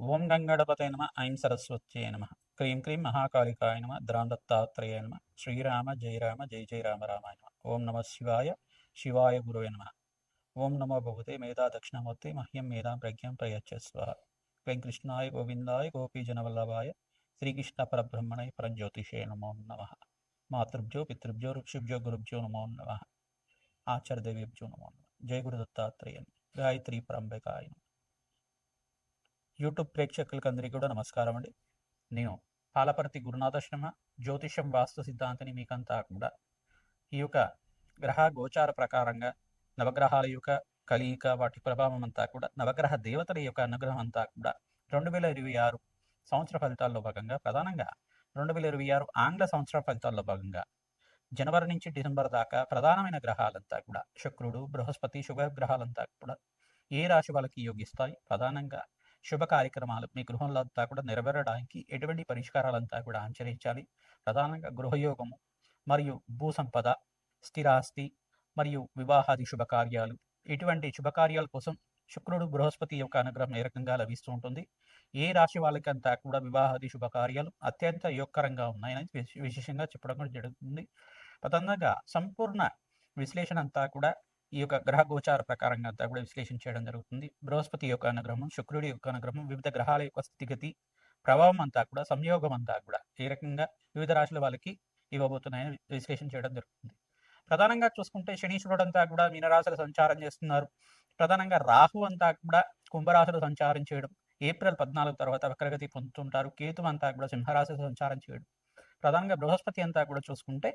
ఓం గంగణపతే నమ ఐం సరస్వత్యే నమ. క్రీం క్రీం మహాకాళికాయ నమ ద్రాందత్తాత్రేయ నమ. శ్రీరామ జయ రామ జయ జయ రామ రామాయ నమ. ఓం నమ శివాయ శివాయ గురువే నమ. ఓం నమో భగవతే మేధా దక్షిణమూర్తి మహ్యం మేధాం ప్రజ్ఞం ప్రయచ్చస్వ. వెంకృష్ణాయ గోవిందాయ గోపీజనవల్లభాయ శ్రీకృష్ణ పరబ్రహ్మణయ పరంజ్యోతిషే నమో నమ. మాతృభ్యో పితృభ్యో ఋషిభ్యో గురుభ్యో నమో నమ. ఆచార్యదేవేభ్యో నమో నమ. జయ గురు దత్తాత్రేయ గాయత్రి పరంబకాయ నమ. యూట్యూబ్ ప్రేక్షకులకు అందరికీ కూడా నమస్కారం అండి. నేను పాలపర్తి గురునాథాశ్రమ జ్యోతిషం వాస్తు సిద్ధాంతిని మీకంతా కూడా ఈ యొక్క గ్రహ గోచార ప్రకారంగా నవగ్రహాల యొక్క కలియిక వాటి ప్రభావం అంతా కూడా నవగ్రహ దేవతల యొక్క అనుగ్రహం అంతా కూడా రెండు వేల ఇరవై ఆరు సంవత్సర ఫలితాల్లో భాగంగా ప్రధానంగా రెండు వేల ఇరవై ఆరు ఆంగ్ల సంవత్సర ఫలితాల్లో భాగంగా జనవరి నుంచి డిసెంబర్ దాకా ప్రధానమైన గ్రహాలంతా కూడా శుక్రుడు బృహస్పతి శుభ గ్రహాలంతా కూడా ఏ రాశి వాళ్ళకి యోగిస్తాయి? ప్రధానంగా శుభ కార్యక్రమాలు మీ గృహంలో అంతా కూడా నెరవేరడానికి ఎటువంటి పరిష్కారాలంతా కూడా ఆచరించాలి. ప్రధానంగా గృహయోగము మరియు భూ సంపద స్థిరాస్తి మరియు వివాహాది శుభకార్యాలు. ఇటువంటి శుభకార్యాల కోసం శుక్రుడు బృహస్పతి యొక్క అనుగ్రహం ఏ రకంగా లభిస్తూ ఉంటుంది? ఏ రాశి వాళ్ళకంతా కూడా వివాహాది శుభకార్యాలు అత్యంత యోగకరంగా ఉన్నాయని విశేషంగా చెప్పడం కూడా జరుగుతుంది. ప్రధానంగా సంపూర్ణ విశ్లేషణ అంతా కూడా ఈ యొక్క గ్రహ గోచార ప్రకారంగా అంతా కూడా విశ్లేషణ చేయడం జరుగుతుంది. బృహస్పతి యొక్క అనుగ్రహం శుక్రుడి యొక్క అనుగ్రహం వివిధ గ్రహాల యొక్క స్థితిగతి ప్రభావం అంతా కూడా సంయోగం అంతా కూడా ఏ రకంగా వివిధ రాశుల వాళ్ళకి ఇవ్వబోతున్నాయని విశ్లేషణ చేయడం జరుగుతుంది. ప్రధానంగా చూసుకుంటే శనీశ్వరుడు అంతా కూడా మీనరాశులు సంచారం చేస్తున్నారు. ప్రధానంగా రాహు అంతా కూడా కుంభరాశులు సంచారం చేయడం ఏప్రిల్ పద్నాలుగు తర్వాత వక్రగతి పొందుతుంటారు. కేతు అంతా కూడా సింహరాశిలో సంచారం చేయడం. ప్రధానంగా బృహస్పతి అంతా కూడా చూసుకుంటే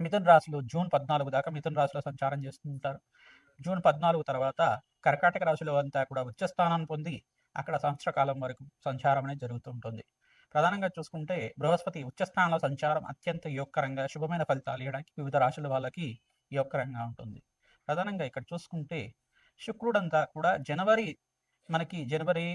మిథున్ రాశిలో జూన్ పద్నాలుగు దాకా మిథున్ రాశిలో సంచారం చేస్తుంటారు. జూన్ పద్నాలుగు తర్వాత కర్కాటక రాశిలో అంతా కూడా ఉచ్చ స్థానాన్ని పొంది అక్కడ సంవత్సర కాలం వరకు సంచారం అనేది జరుగుతుంటుంది. ప్రధానంగా చూసుకుంటే బృహస్పతి ఉచ్చ స్థానంలో సంచారం అత్యంత యోగకరంగా శుభమైన ఫలితాలు ఇవ్వడానికి వివిధ రాశుల వాళ్ళకి యోగకరంగా ఉంటుంది. ప్రధానంగా ఇక్కడ చూసుకుంటే శుక్రుడంతా కూడా జనవరి మనకి జనవరి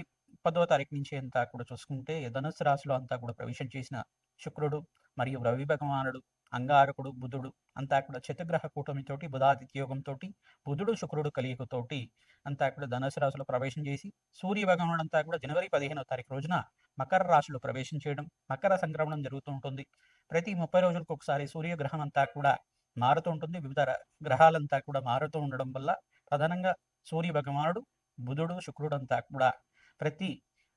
పదవ తారీఖు నుంచి అంతా కూడా చూసుకుంటే ధనుసు రాశిలో అంతా కూడా ప్రవేశం చేసిన శుక్రుడు మరియు రవి భగవానుడు అంగారకుడు బుధుడు అంతా కూడా చతుగ్రహ కూటమితోటి బుధాదిత్య యోగంతో బుధుడు శుక్రుడు కలియుగతోటి అంతా కూడా ధనుసు రాశిలో ప్రవేశం చేసి సూర్య భగవానుడు అంతా కూడా జనవరి పదిహేనవ తారీఖు రోజున మకర రాశిలో ప్రవేశం చేయడం మకర సంక్రమణం జరుగుతూ ఉంటుంది. ప్రతి ముప్పై రోజులకు ఒకసారి సూర్యగ్రహం అంతా కూడా మారుతూ ఉంటుంది. వివిధ గ్రహాలంతా కూడా మారుతూ ఉండడం వల్ల ప్రధానంగా సూర్య భగవానుడు బుధుడు శుక్రుడు అంతా కూడా ప్రతి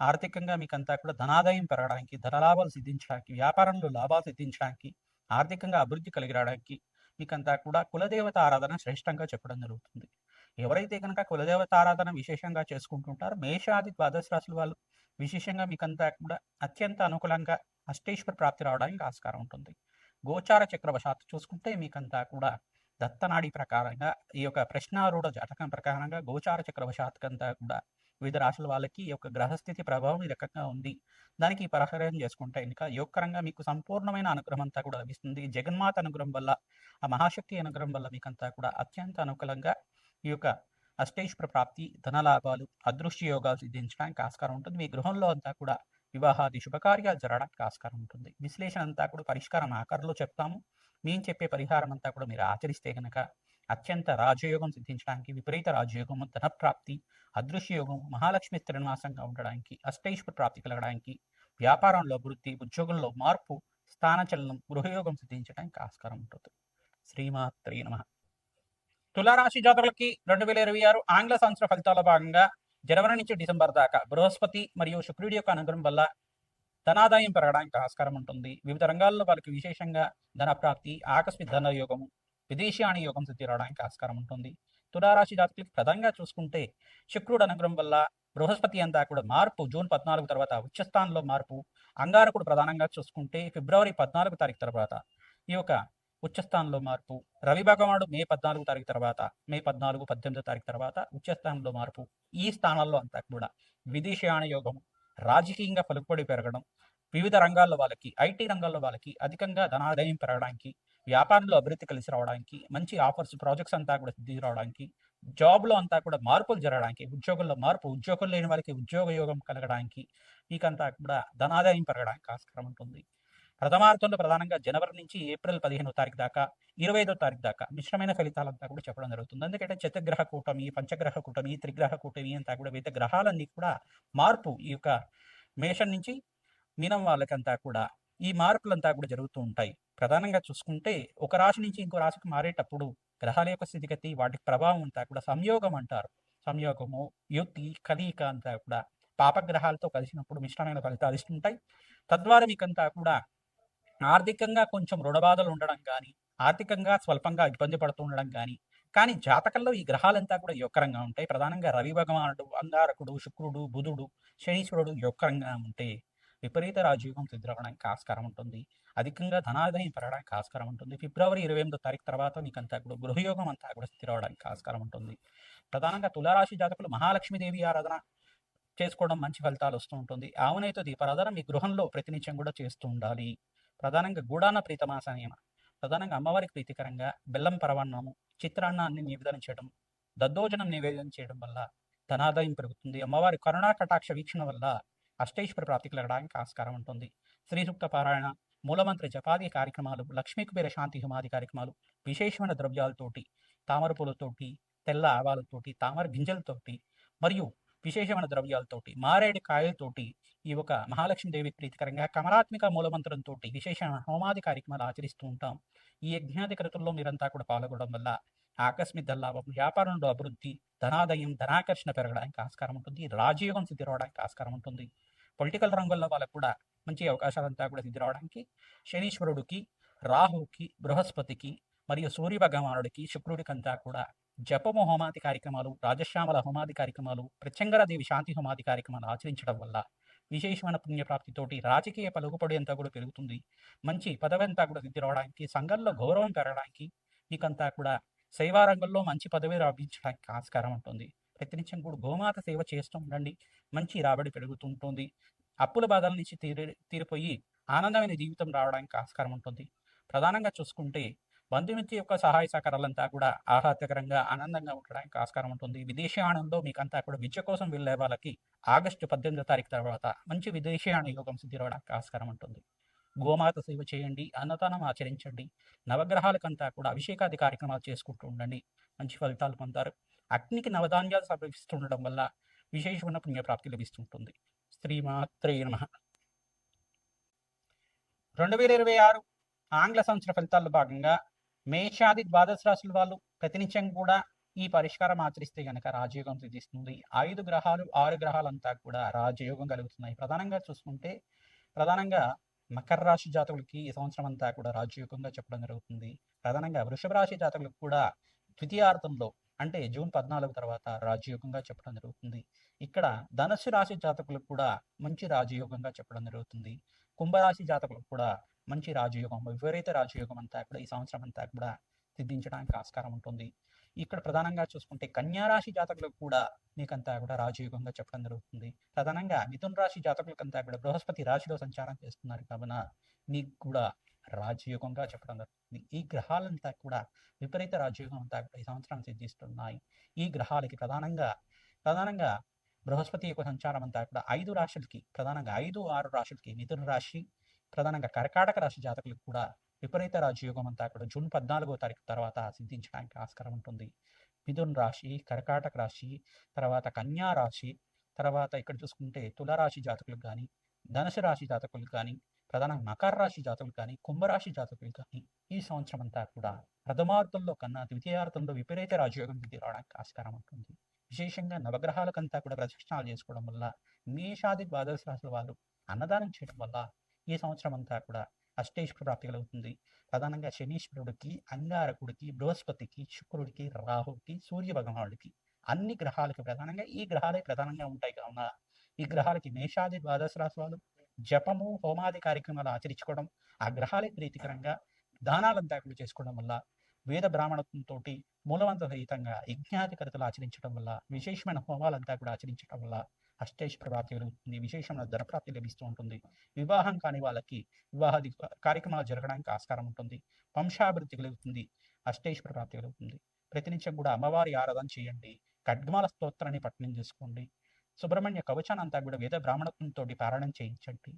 ఆర్థికంగా మీకంతా కూడా ధనాదాయం పెరగడానికి ధనలాభాలు సిద్ధించడానికి వ్యాపారంలో లాభాలు సిద్ధించడానికి ఆర్థికంగా అభివృద్ధి కలిగి రావడానికి మీకంతా కూడా కులదేవత ఆరాధన శ్రేష్టంగా చెప్పడం జరుగుతుంది. ఎవరైతే కనుక కులదేవత ఆరాధన విశేషంగా చేసుకుంటుంటారో మేషాది ద్వాదశ రాశుల వాళ్ళు విశేషంగా మీకంతా కూడా అత్యంత అనుకూలంగా అష్టేశ్వర ప్రాప్తి రావడానికి ఆస్కారం ఉంటుంది. గోచార చక్రవశాత్తు చూసుకుంటే మీకంతా కూడా దత్తనాడి ప్రకారంగా ఈ యొక్క ప్రశ్నారూఢ జాతకం ప్రకారంగా గోచార చక్రవశాత్కంతా కూడా వివిధ రాశుల వాళ్ళకి ఈ యొక్క గ్రహస్థితి ప్రభావం ఈ రకంగా ఉంది. దానికి పరిహారం చేసుకుంటే ఇంకా యోగకరంగా మీకు సంపూర్ణమైన అనుగ్రహం అంతా కూడా లభిస్తుంది. జగన్మాత అనుగ్రహం వల్ల ఆ మహాశక్తి అనుగ్రహం వల్ల మీకంతా కూడా అత్యంత అనుకూలంగా ఈ యొక్క అష్టేశ్వర ప్రాప్తి ధనలాభాలు అదృశ్య యోగాలు సిద్ధించడానికి ఆస్కారం ఉంటుంది. మీ గృహంలో అంతా కూడా వివాహాది శుభకార్యాలు జరగడానికి ఆస్కారం ఉంటుంది. విశ్లేషణ అంతా కూడా పరిష్కారం ఆకారంలో చెప్తాము. మేము చెప్పే పరిహారం అంతా కూడా మీరు ఆచరిస్తే కనుక అత్యంత రాజయోగం సిద్ధించడానికి విపరీత రాజయోగము ధనప్రాప్తి అదృశ్యయోగం మహాలక్ష్మి స్థిరనివాసంగా ఉండడానికి అష్టైశ్వర ప్రాప్తి కలగడానికి వ్యాపారంలో అభివృద్ధి ఉద్యోగంలో మార్పు స్థానచలనం గృహయోగం సిద్ధించడానికి ఆస్కారం ఉంటుంది. శ్రీమాత్రి నమ. తులారాశి జాతకులకి రెండు వేల ఇరవై ఆరు ఆంగ్ల సంవత్సర ఫలితాల భాగంగా జనవరి నుంచి డిసెంబర్ దాకా బృహస్పతి మరియు శుక్రుడి యొక్క అనుగ్రహం వల్ల ధనాదాయం పెరగడానికి ఆస్కారం ఉంటుంది. వివిధ రంగాల్లో వాళ్ళకి విశేషంగా ధన ప్రాప్తి ఆకస్మిక ధనయోగము విదేశీయాని యోగం సిద్ధి రావడానికి ఆస్కారం ఉంటుంది. తులారాశి జాతకులకి ప్రధానంగా చూసుకుంటే శుక్రుడు అనుగ్రహం వల్ల బృహస్పతి అంతా కూడా మార్పు జూన్ పద్నాలుగు తర్వాత ఉచ్చస్థానంలో మార్పు అంగారకుడు ప్రధానంగా చూసుకుంటే ఫిబ్రవరి పద్నాలుగు తారీఖు తర్వాత ఈ యొక్క ఉచ్చస్థానంలో మార్పు రవి భగవానుడు మే పద్నాలుగు తారీఖు తర్వాత మే పద్నాలుగు పద్దెనిమిదో తారీఖు తర్వాత ఉచ్చస్థానంలో మార్పు ఈ స్థానాల్లో అంతా కూడా విదేశీయాన యోగం రాజకీయంగా పలుకుబడి పెరగడం వివిధ రంగాల్లో వాళ్ళకి ఐటీ రంగాల్లో వాళ్ళకి అధికంగా ధనాదాయం పెరగడానికి వ్యాపారంలో అభివృద్ధి కలిసి రావడానికి మంచి ఆఫర్స్ ప్రాజెక్ట్స్ అంతా కూడా సిద్ధి రావడానికి జాబ్లో అంతా కూడా మార్పులు జరగడానికి ఉద్యోగుల్లో మార్పు ఉద్యోగం లేని వారికి ఉద్యోగ యోగం కలగడానికి మీకంతా కూడా ధనాదాయం పెరగడానికి ఆస్కారం ఉంటుంది. ప్రథమార్థంలో ప్రధానంగా జనవరి నుంచి ఏప్రిల్ పదిహేనో తారీఖు దాకా ఇరవై ఐదో తారీఖు దాకా మిశ్రమైన ఫలితాలంతా కూడా చెప్పడం జరుగుతుంది. ఎందుకంటే చతుగ్రహ కూటమి పంచగ్రహ కూటమి త్రిగ్రహ కూటమి అంతా కూడా వివిధ గ్రహాలన్నీ కూడా మార్పు ఈ యొక్క మేషం నుంచి మీనం వాళ్ళకంతా కూడా ఈ మార్పులంతా కూడా జరుగుతూ ఉంటాయి. ప్రధానంగా చూసుకుంటే ఒక రాశి నుంచి ఇంకో రాశికి మారేటప్పుడు గ్రహాల యొక్క స్థితిగతి వాటి ప్రభావం అంతా కూడా సంయోగం అంటారు. సంయోగము యుక్తి కలయిక అంతా కూడా పాపగ్రహాలతో కలిసినప్పుడు మిశ్రమైన ఫలితాలు ఇస్తుంటాయి. తద్వారా మీకంతా కూడా ఆర్థికంగా కొంచెం రుణబాధలు ఉండడం కానీ ఆర్థికంగా స్వల్పంగా ఇబ్బంది పడుతూ ఉండడం కానీ కానీ జాతకంలో ఈ గ్రహాలంతా కూడా యొక్కరంగా ఉంటాయి. ప్రధానంగా రవి భగవానుడు అంగారకుడు శుక్రుడు బుధుడు శనీశ్వరుడు యొక్కరంగా ఉంటే విపరీత రాజయోగం సిద్ధవడానికి ఆస్కారం ఉంటుంది. అధికంగా ధనాదాయం పెరగడానికి ఆస్కారం ఉంటుంది. ఫిబ్రవరి ఇరవై ఎనిమిదో తారీఖు తర్వాత మీకు అంతా కూడా గృహయోగం అంతా కూడా స్థిరవడానికి ఆస్కారం ఉంటుంది. ప్రధానంగా తులారాశి జాతకులు మహాలక్ష్మీదేవి ఆరాధన చేసుకోవడం మంచి ఫలితాలు వస్తూ ఉంటుంది. ఆవునైతే దీపారాధన మీ గృహంలో ప్రతినిత్యం కూడా చేస్తూ ఉండాలి. ప్రధానంగా గూడాన ప్రీతమాసనేమ. ప్రధానంగా అమ్మవారికి ప్రీతికరంగా బెల్లం పరవాన్నము చిత్రాన్నాన్ని నివేదన చేయడం దద్దోజనం నివేదన చేయడం వల్ల ధనాదాయం పెరుగుతుంది. అమ్మవారి కరుణా కటాక్ష వీక్షణ వల్ల అష్టైశ్వర ప్రాప్తి కలగడానికి ఆస్కారం ఉంటుంది. శ్రీసూక్త పారాయణ మూలమంత్ర జపాది కార్యక్రమాలు లక్ష్మీ కుబేర శాంతి హుమాది కార్యక్రమాలు విశేషమైన ద్రవ్యాలతోటి తామర పూలతోటి తెల్ల ఆవాలతోటి తామర గింజలతోటి మరియు విశేషమైన ద్రవ్యాలతోటి మారేడు కాయలతోటి ఈ ఒక మహాలక్ష్మీదేవి ప్రీతికరంగా కమలాత్మిక మూలమంత్రంతో విశేషమైన హోమాది కార్యక్రమాలు ఆచరిస్తూ ఉంటాం. ఈ యజ్ఞాది కృతుల్లో మీరంతా కూడా పాల్గొనడం వల్ల ఆకస్మిక లాభం వ్యాపారంలో అభివృద్ధి ధనాదయం ధనాకర్షణ పెరగడానికి ఆస్కారం ఉంటుంది. రాజయోగం సిద్ధి రావడానికి ఆస్కారం ఉంటుంది. పొలిటికల్ రంగంలో వాళ్ళకు కూడా మంచి అవకాశాలంతా కూడా సిద్ధి రావడానికి శనీశ్వరుడికి రాహుకి బృహస్పతికి మరియు సూర్య భగవానుడికి శుక్రుడికి అంతా కూడా జపము హోమాది కార్యక్రమాలు రాజశ్యామల హోమాది కార్యక్రమాలు ప్రత్యంగరదేవి శాంతి హోమాది కార్యక్రమాలు ఆచరించడం వల్ల విశేషమైన పుణ్యప్రాప్తితోటి రాజకీయ పలుకుబడి అంతా కూడా పెరుగుతుంది. మంచి పదవి అంతా కూడా సిద్ధి రావడానికి సంఘంలో గౌరవం పెరగడానికి మీకంతా కూడా సేవారంగంలో మంచి పదవి రాబించడానికి ఆస్కారం ఉంటుంది. ప్రతినిత్యం కూడా గోమాత సేవ చేస్తూ ఉండండి. మంచి రాబడి పెరుగుతుంటుంది. అప్పుల బాధల నుంచి తీరి తీరిపోయి ఆనందమైన జీవితం రావడానికి ఆస్కారం ఉంటుంది. ప్రధానంగా చూసుకుంటే బంధుమిత్రి యొక్క సహాయ సహకారాలంతా కూడా ఆహ్లాదకరంగా ఆనందంగా ఉండడానికి ఆస్కారం ఉంటుంది. విదేశీయానంలో మీకంతా కూడా విద్య కోసం వెళ్ళే వాళ్ళకి ఆగస్టు పద్దెనిమిదో తారీఖు తర్వాత మంచి విదేశీయాన యోగం సిద్ధి రావడానికి ఆస్కారం ఉంటుంది. గోమాత సేవ చేయండి అన్నదానం ఆచరించండి. నవగ్రహాలకంతా కూడా అభిషేకాది కార్యక్రమాలు చేసుకుంటూ ఉండండి. మంచి ఫలితాలు పొందారు. అగ్నికి నవధాన్యాలు సమర్పిస్తుండడం వల్ల విశేషమైన పుణ్యప్రాప్తి లభిస్తుంటుంది. శ్రీమాత్రే నమ. రెండు వేల ఇరవై ఆరు ఆంగ్ల సంవత్సర ఫలితాల్లో భాగంగా మేషాది ద్వాదశ రాశుల వాళ్ళు ప్రతినిత్యం కూడా ఈ పరిష్కారం ఆచరిస్తే గనక రాజయోగం సిద్ధిస్తుంది. ఐదు గ్రహాలు ఆరు గ్రహాలంతా కూడా రాజయోగం కలుగుతున్నాయి. ప్రధానంగా చూసుకుంటే ప్రధానంగా మకర రాశి జాతకులకి ఈ సంవత్సరం అంతా కూడా రాజయోగంగా చెప్పడం జరుగుతుంది. ప్రధానంగా వృషభ రాశి జాతకులకు కూడా ద్వితీయార్థంలో అంటే జూన్ పద్నాలుగు తర్వాత రాజయోగంగా చెప్పడం జరుగుతుంది. ఇక్కడ ధనుసు రాశి జాతకులకు కూడా మంచి రాజయోగంగా చెప్పడం జరుగుతుంది. కుంభరాశి జాతకులకు కూడా మంచి రాజయోగం విపరీత రాజయోగం అంతా కూడా ఈ సంవత్సరం అంతా కూడా సిద్ధించడానికి ఆస్కారం ఉంటుంది. ఇక్కడ ప్రధానంగా చూసుకుంటే కన్యా రాశి జాతకులకు కూడా మీకంతా కూడా రాజయోగంగా చెప్పడం జరుగుతుంది. ప్రధానంగా మిథున రాశి జాతకులకంతా కూడా బృహస్పతి రాశిలో సంచారం చేస్తున్నారు. కావున మీకు కూడా రాజయోగంగా చెప్పడం జరుగుతుంది. ఈ గ్రహాలంతా కూడా విపరీత రాజయోగం అంతా కూడా ఈ సంవత్సరం సిద్ధిస్తున్నాయి. ఈ గ్రహాలకి ప్రధానంగా ప్రధానంగా బృహస్పతి యొక్క సంచారం అంతా కూడా ఐదు రాశులకి ప్రధానంగా ఐదు ఆరు రాశులకి మిథున రాశి ప్రధానంగా కర్కాటక రాశి జాతకులకు కూడా విపరీత రాజయోగం అంతా కూడా జూన్ పద్నాలుగో తారీఖు తర్వాత సిద్ధించడానికి ఆస్కారం ఉంటుంది. మిథున్ రాశి కర్కాటక రాశి తర్వాత కన్యా రాశి తర్వాత ఇక్కడ చూసుకుంటే తులరాశి జాతకులకు కానీ ధనుసు రాశి జాతకులకు కానీ ప్రధానంగా మకర రాశి జాతకులు కానీ కుంభరాశి జాతకులు కానీ ఈ సంవత్సరం అంతా కూడా ప్రథమార్థంలో కన్నా ద్వితీయార్థంలో విపరీత రాజయోగం సిద్ధి రావడానికి ఆస్కారం ఉంటుంది. విశేషంగా నవగ్రహాలకంతా కూడా ప్రదక్షిణాలు చేసుకోవడం వల్ల మేషాది ద్వాదశ రాశుల వాళ్ళు అన్నదానం చేయడం వల్ల ఈ సంవత్సరం అంతా కూడా అష్టేశ్వర ప్రాప్తి కలుగుతుంది. ప్రధానంగా శనీశ్వరుడికి అంగారకుడికి బృహస్పతికి శుక్రుడికి రాహుకి సూర్య భగవానుడికి అన్ని గ్రహాలకి ప్రధానంగా ఈ గ్రహాలే ప్రధానంగా ఉంటాయి కావున ఈ గ్రహాలకి మేషాది ద్వాదశ రాశి వాళ్ళు జపము హోమాది కార్యక్రమాలు ఆచరించుకోవడం ఆ గ్రహాలే ప్రీతికరంగా దానాలంతా కూడా చేసుకోవడం వల్ల వేద బ్రాహ్మణత్వంతో మూలవంత సహితంగా యజ్ఞాధికరతలు ఆచరించడం వల్ల విశేషమైన హోమాలంతా కూడా ఆచరించడం వల్ల అష్టేష్ ప్రాప్తి కలుగుతుంది విశేషమైన ధనప్రాప్తి లభిస్తూ ఉంటుంది. వివాహం కాని వాళ్ళకి వివాహాది కార్యక్రమాలు జరగడానికి ఆస్కారం ఉంటుంది. వంశాభివృద్ధి కలుగుతుంది. అష్టైశ్వర ప్రాప్తి కలుగుతుంది ప్రతినిత్యం కూడా అమ్మవారి ఆరాధన చేయండి. ఖడ్గమాల స్తోత్రాన్ని పట్టణం చేసుకోండి. సుబ్రహ్మణ్య కవచాన్ని అంతా కూడా వేద బ్రాహ్మణత్వంతో పారాయణం చేయించండి.